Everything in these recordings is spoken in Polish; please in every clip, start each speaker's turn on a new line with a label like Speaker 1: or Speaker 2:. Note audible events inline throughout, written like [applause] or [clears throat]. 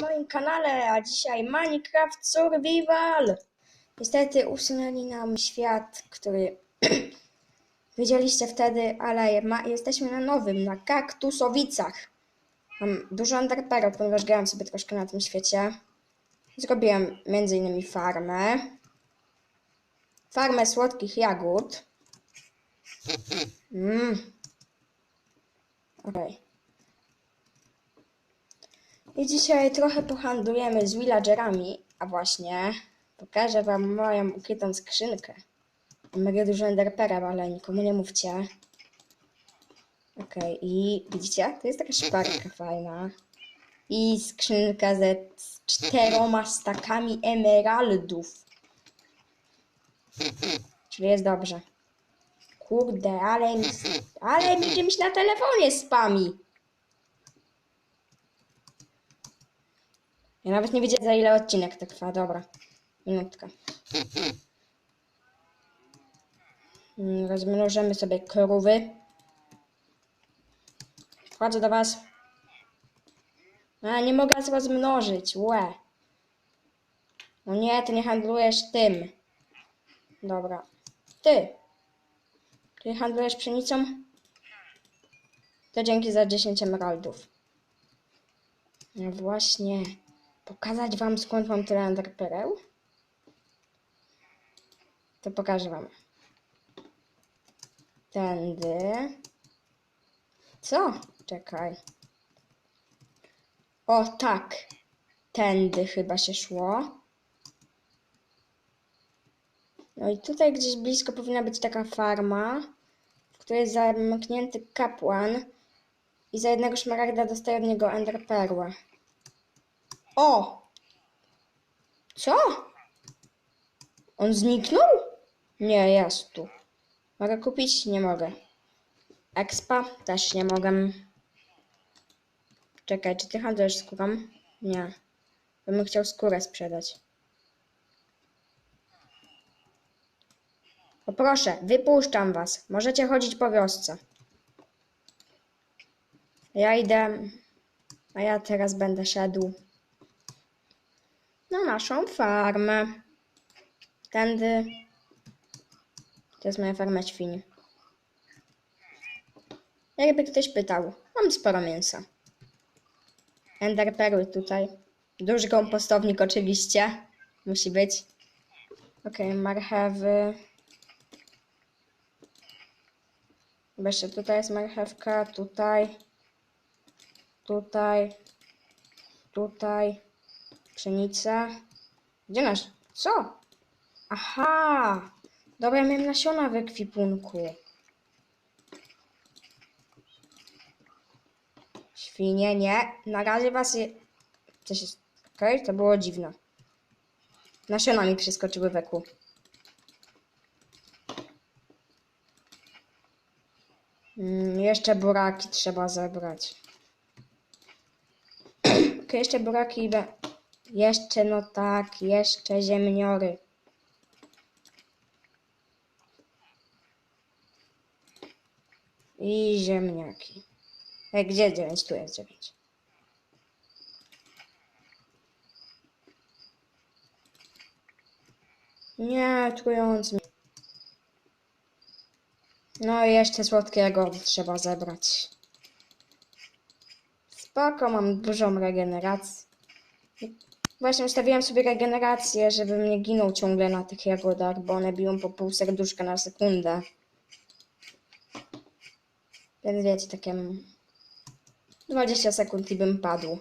Speaker 1: moim kanale, a dzisiaj Minecraft Survival. Niestety usunęli nam świat, który [clears throat] widzieliście wtedy, ale ma, jesteśmy na nowym, na kaktusowicach. Mam dużo enderperów, ponieważ grałem sobie troszkę na tym świecie. Zrobiłem innymi farmę. Farmę słodkich jagód. Mmm. Okej. I dzisiaj trochę pohandlujemy z villagerami, a właśnie pokażę wam moją ukrytą skrzynkę. Mam dużo enderpera, ale nikomu nie mówcie. Okej, i widzicie? To jest taka szparka fajna. I skrzynka ze z czteroma stakami emeraldów. Czyli jest dobrze. Kurde, ale mi, ale mi czymś na telefonie spami. Ja nawet nie wiedziałem za ile odcinek to trwa. Dobra. Minutka. Mm, Rozmnożymy sobie krowy. Wchodzę do was. A, nie mogę was rozmnożyć. Łe. No nie, ty nie handlujesz tym. Dobra. Ty. Ty handlujesz pszenicą? To dzięki za 10 emeraldów. No właśnie. Pokazać wam skąd mam tyle enderpereł? To pokażę wam. Tędy. Co? Czekaj. O, tak. Tędy chyba się szło. No i tutaj gdzieś blisko powinna być taka farma, w której jest zamknięty kapłan i za jednego szmaragda dostaje od niego enderperłę. O! Co? On zniknął? Nie, jest tu. Mogę kupić? Nie mogę. Expa? Też nie mogę. Czekaj, czy ty handlujesz skórą? Nie. Bym chciał skórę sprzedać. Poproszę, wypuszczam was. Możecie chodzić po wiosce. Ja idę, a ja teraz będę szedł na naszą farmę. Tędy. To jest moja farma świń. Jakby ktoś pytał, mam sporo mięsa. Enderperły tutaj. Duży kompostownik oczywiście. Musi być. Okej, marchewy. Jeszcze tutaj jest marchewka, tutaj. Tutaj. Tutaj. Pszenica. Gdzie nasz? Co? Aha! Dobra, miałem nasiona w ekwipunku. Świnie, nie. Na razie was je... Coś jest... Okej, to było dziwne. Nasiona mi przeskoczyły weku. Mm, jeszcze buraki trzeba zebrać. [clears throat] Okej, jeszcze buraki idę. Jeszcze, no tak, jeszcze ziemniory. I ziemniaki. E, gdzie 9? Tu jest 9. Nie, trując. No i jeszcze słodkiego trzeba zebrać. Spoko, mam dużą regenerację. Właśnie ustawiłem sobie regenerację, żebym nie ginął ciągle na tych jagodach, bo one biją po pół serduszka na sekundę. Więc wiecie, takie 20 sekund i bym padł.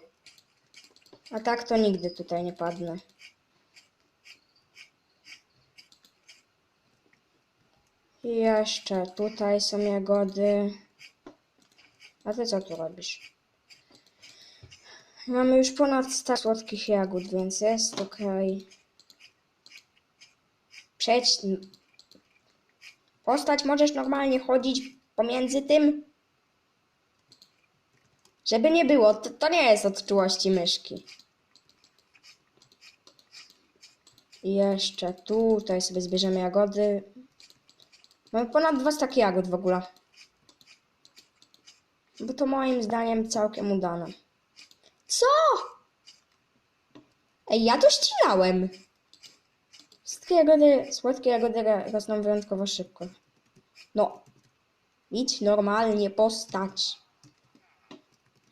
Speaker 1: A tak to nigdy tutaj nie padnę. I jeszcze tutaj są jagody. A ty co tu robisz? Mamy już ponad 100 słodkich jagód, więc jest ok. Przejdź. Postać możesz normalnie chodzić pomiędzy tym. Żeby nie było, to, to nie jest od czułości myszki. I jeszcze tutaj sobie zbierzemy jagody. Mamy ponad dwa staki jagód w ogóle. Bo to moim zdaniem całkiem udane. Co? Ej, ja to ścinałem. Słodkie jagody, słodkie jagody ro- rosną wyjątkowo szybko. No. Idź normalnie postać.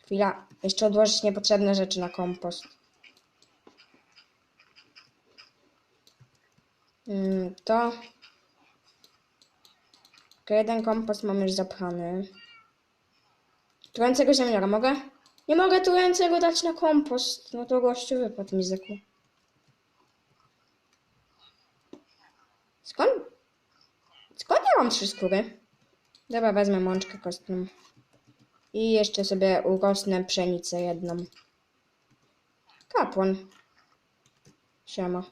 Speaker 1: Chwila. Jeszcze odłożyć niepotrzebne rzeczy na kompost. Mm, to... Tylko jeden kompost mam już zapchany. Trującego ziemniara mogę? Nie mogę trującego dać na kompost. No to gościu wypadł mi z. Skąd? Skąd ja mam trzy skóry? Dobra, wezmę mączkę kostną. I jeszcze sobie urosnę pszenicę jedną. Kapłan. Siema.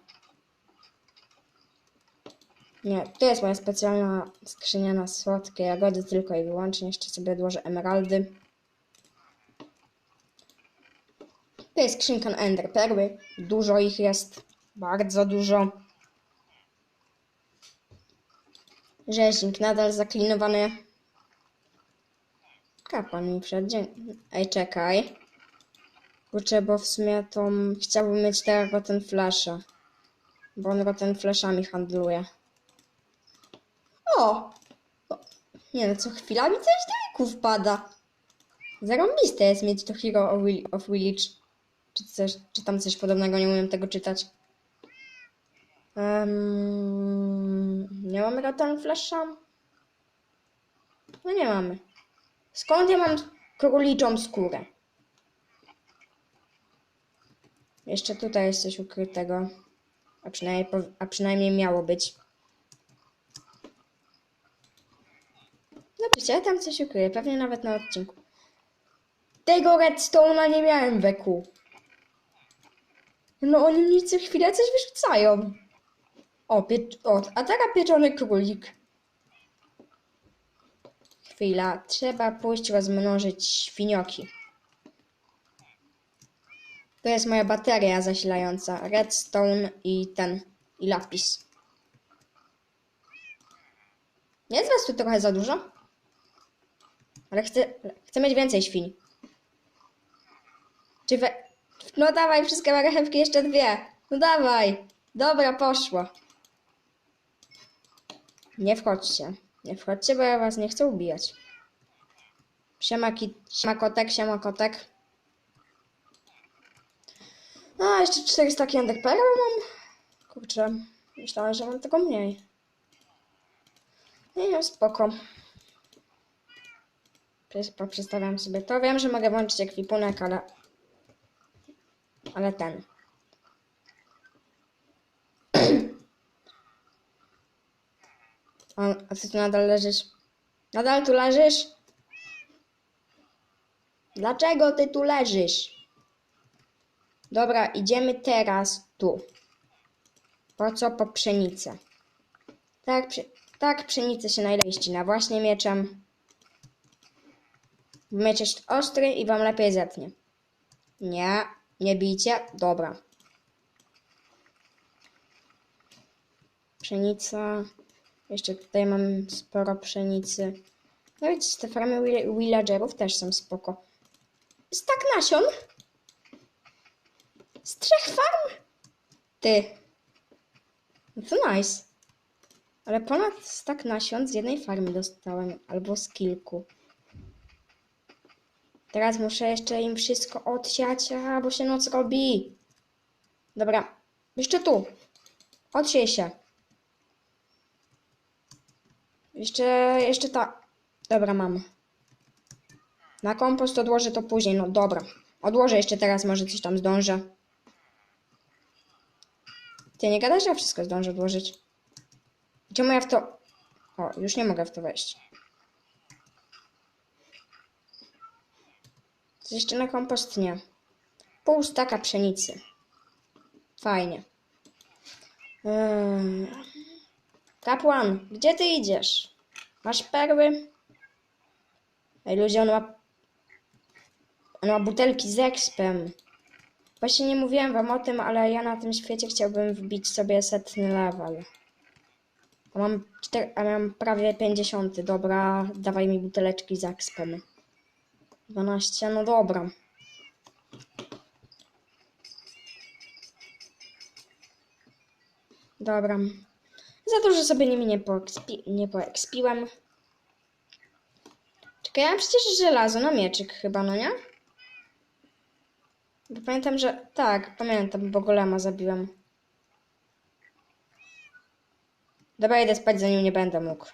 Speaker 1: Nie, to jest moja specjalna skrzynia na słodkie jagody, tylko i wyłącznie. Jeszcze sobie odłożę emeraldy. To jest skrzynka na Ender Perły. Dużo ich jest. Bardzo dużo. Rzeźnik nadal zaklinowany. Kapłan mi dzień. Ej, czekaj. Kurczę, bo w sumie to chciałbym mieć teraz Rotten Flasha. Bo on Rotten Flashami handluje. O! Nie no, co chwila mi coś do wpada. Zarąbiste jest mieć to Hero of, Will of. Czy, coś, czy tam coś podobnego, nie umiem tego czytać. Um, nie mamy Rotten Flasha? No nie mamy. Skąd ja mam króliczą skórę? Jeszcze tutaj jest coś ukrytego. A przynajmniej, a przynajmniej miało być. Dobrze, ja tam coś ukryję. Pewnie nawet na odcinku. Tego redstone'a nie miałem weku. No oni mi co chwilę coś wyrzucają. O, pie- o a teraz pieczony królik. Chwila, trzeba pójść rozmnożyć świnioki. To jest moja bateria zasilająca. Redstone i ten, i lapis. Nie jest was tu trochę za dużo? Ale chcę, chcę mieć więcej świń. Czy we... No dawaj, wszystkie marchewki, jeszcze dwie. No dawaj. Dobra, poszło. Nie wchodźcie. Nie wchodźcie, bo ja was nie chcę ubijać. Siema, ki... siema kotek, siema kotek. A, jeszcze 400 kiendek perły mam. Kurczę, myślałem, że mam tego mniej. Nie, spoko. Przes- Poprzestawiam sobie to. Wiem, że mogę włączyć ekwipunek, ale... Ale ten. A, a ty tu nadal leżysz? Nadal tu leżysz? Dlaczego ty tu leżysz? Dobra, idziemy teraz tu. Po co? Po pszenicę. Tak, tak pszenicę się najlepiej ścina. Właśnie mieczem. Miecz jest ostry i wam lepiej zetnie. Nie, nie bijcie. Dobra. Pszenica. Jeszcze tutaj mam sporo pszenicy. No widzicie, te farmy will- villagerów też są spoko. Z tak nasion? Z trzech farm? Ty. No to nice. Ale ponad stak nasion z jednej farmy dostałem, albo z kilku. Teraz muszę jeszcze im wszystko odsiać, a, bo się noc robi. Dobra, jeszcze tu. Odsiej się. Jeszcze, jeszcze ta. Dobra, mam. Na kompost odłożę to później, no dobra. Odłożę jeszcze teraz, może coś tam zdążę. Ty nie gadasz, że ja wszystko zdążę odłożyć. Czemu ja w to... O, już nie mogę w to wejść. Jeszcze na kompost? Nie. Pół staka pszenicy. Fajnie. Eee. Kapłan, gdzie ty idziesz? Masz perły? Ej, ludzie, on ma... On ma butelki z expem. Właśnie nie mówiłem wam o tym, ale ja na tym świecie chciałbym wbić sobie setny level. A mam, czter... A mam prawie 50. Dobra, dawaj mi buteleczki z expem. 12, no dobra. Dobra. Za że sobie nimi nie, poekspi nie poekspiłem. Czekaj, ja mam przecież żelazo, no mieczyk chyba, no nie? Bo pamiętam, że... Tak, pamiętam, bo golema zabiłem. Dobra, idę spać, zanim nie będę mógł.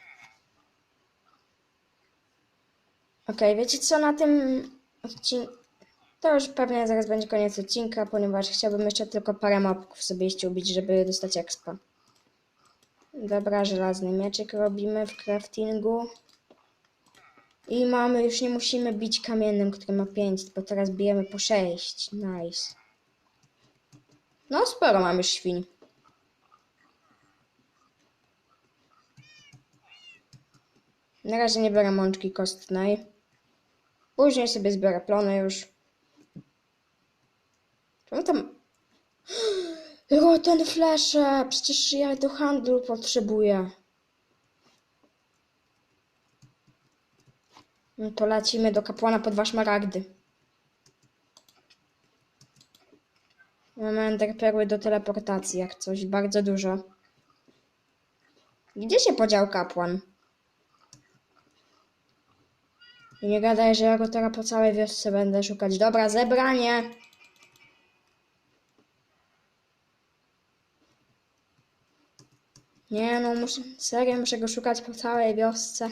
Speaker 1: Okej, wiecie co, na tym odcinku... To już pewnie zaraz będzie koniec odcinka, ponieważ chciałbym jeszcze tylko parę mobków sobie iść ubić, żeby dostać expa. Dobra, żelazny mieczyk robimy w craftingu. I mamy, już nie musimy bić kamiennym, który ma 5, bo teraz bijemy po 6. Nice. No, sporo mamy świń. Na razie nie biorę mączki kostnej. Później sobie zbiorę plony już. Czemu tam... [gasps] Rotten flesze! Przecież ja do handlu potrzebuję. No to lecimy do kapłana po dwa szmaragdy. Mamy do teleportacji, jak coś, bardzo dużo. Gdzie się podział kapłan? I nie gadaj, że ja go teraz po całej wiosce będę szukać. Dobra, zebranie! Nie no, muszę, serio muszę go szukać po całej wiosce.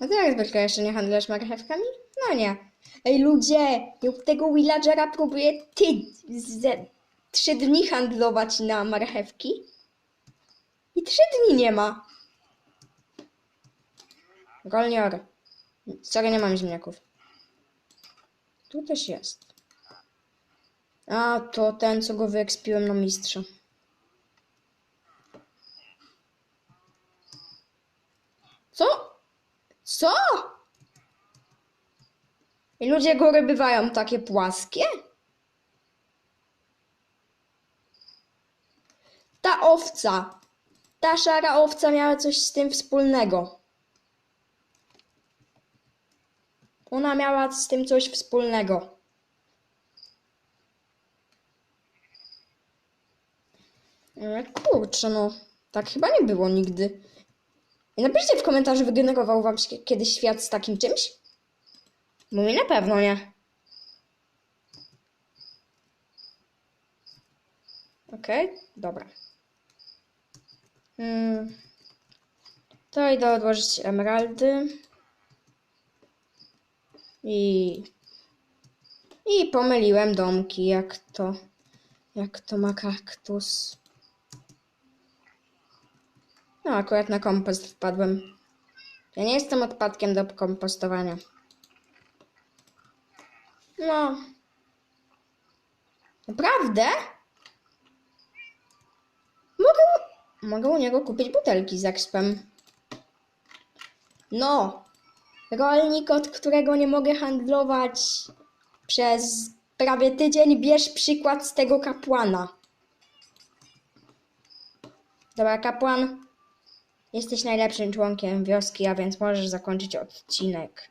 Speaker 1: No to jak zwykle jeszcze nie handlujesz marchewkami? No nie. Ej ludzie, tego villagera próbuję ty ze trzy dni handlować na marchewki. I trzy dni nie ma. Golnior. Sorry, nie mam ziemniaków. Tu też jest. A, to ten, co go wyekspiłem na mistrza. Co? Co? I ludzie góry bywają takie płaskie? Ta owca, ta szara owca miała coś z tym wspólnego. Ona miała z tym coś wspólnego. Ale kurczę, no. Tak chyba nie było nigdy. I napiszcie w komentarzu, wygenerował wam kiedyś świat z takim czymś? Bo mi na pewno nie. Okej, dobra. Hmm. To idę odłożyć emeraldy. I... I pomyliłem domki, jak to... Jak to ma kaktus. No, akurat na kompost wpadłem. Ja nie jestem odpadkiem do kompostowania. No. Naprawdę? Mogę, mogę u niego kupić butelki z expem. No. Rolnik, od którego nie mogę handlować przez prawie tydzień, bierz przykład z tego kapłana. Dobra, kapłan. Jesteś najlepszym członkiem wioski, a więc możesz zakończyć odcinek.